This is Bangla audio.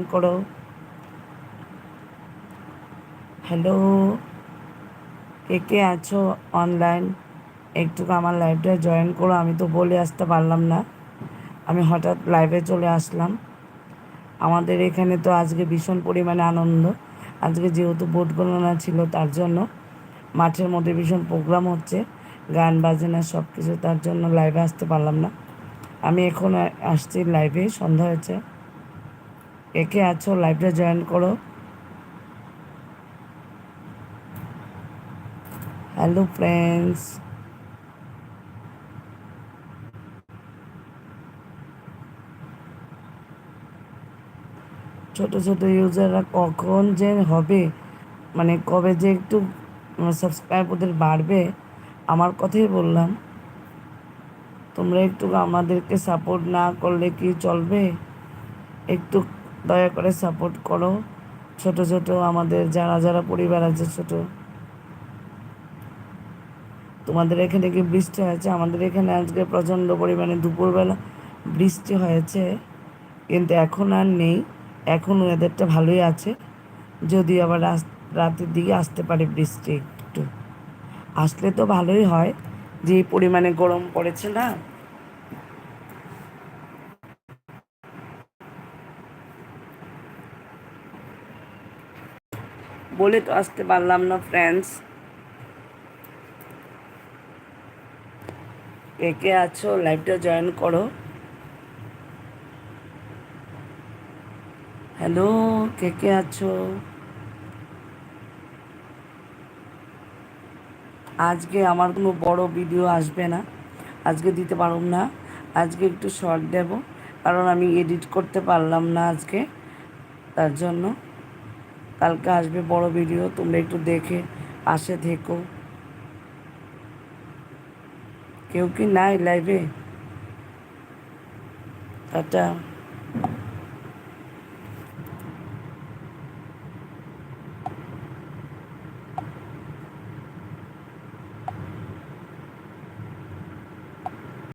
জয়েন করো। হ্যালো কে কে আছো অনলাইন একটু আমার লাইভটা জয়েন করো, আমি তো বলে আসতে পারলাম না। আমি হঠাৎ লাইভে চলে আসলাম। আমাদের এখানে তো আজকে ভীষণ পরিমাণে আনন্দ। আজকে যেহেতু ভোট গণনা ছিল, তার জন্য মাঠের মধ্যে ভীষণ প্রোগ্রাম হচ্ছে। গান, বাজনা সব কিছু তার জন্য লাইভে আসতে পারলাম না। আমি এখন আসছি লাইভে সন্ধ্যা হয়েছে। একে আছো লাইভটা জয়েন করো। হ্যালো ফ্রেন্ডস ছোট ছোট ইউজাররা কখন যে হবে? মানে কবে যে একটু সাবস্ক্রাইব ওদের বাড়বে? আমার কথাই বললাম। তোমরা একটু আমাদেরকে সাপোর্ট না করলে কি চলবে? একটু দয়া করে সাপোর্ট করো। ছোট ছোট আমাদের, যারা যারা পরিবার আছে, ছোট। তোমাদের এখানে কি বৃষ্টি হয়েছে? আমাদের এখানে আজকে প্রচণ্ড পরিমাণে দুপুরবেলা বৃষ্টি হয়েছে, কিন্তু এখন আর নেই। এখন ওয়েদারটা ভালোই আছে। যদি আবার রাতের দিকে আসতে পারে বৃষ্টি একটু। আসলে তো ভালোই হয়। যে পরিমাণে গরম পড়েছে না বলে তো আসতে পারলাম না ফ্রেন্ডস কে কে আছো? লাইভটা জয়েন করো। হ্যালো কে কে আছো? আজকে আমার কোনো বড় ভিডিও আসবে না। আজকে দিতে পারব না। আজকে একটু শর্ট দেব, কারণ আমি এডিট করতে পারলাম না আজকে, তার জন্য। কালকে আসবে বড় ভিডিও তোমরা একটু দেখে পাশে থেকো। কেউ কি নাই লাইভে টাটা।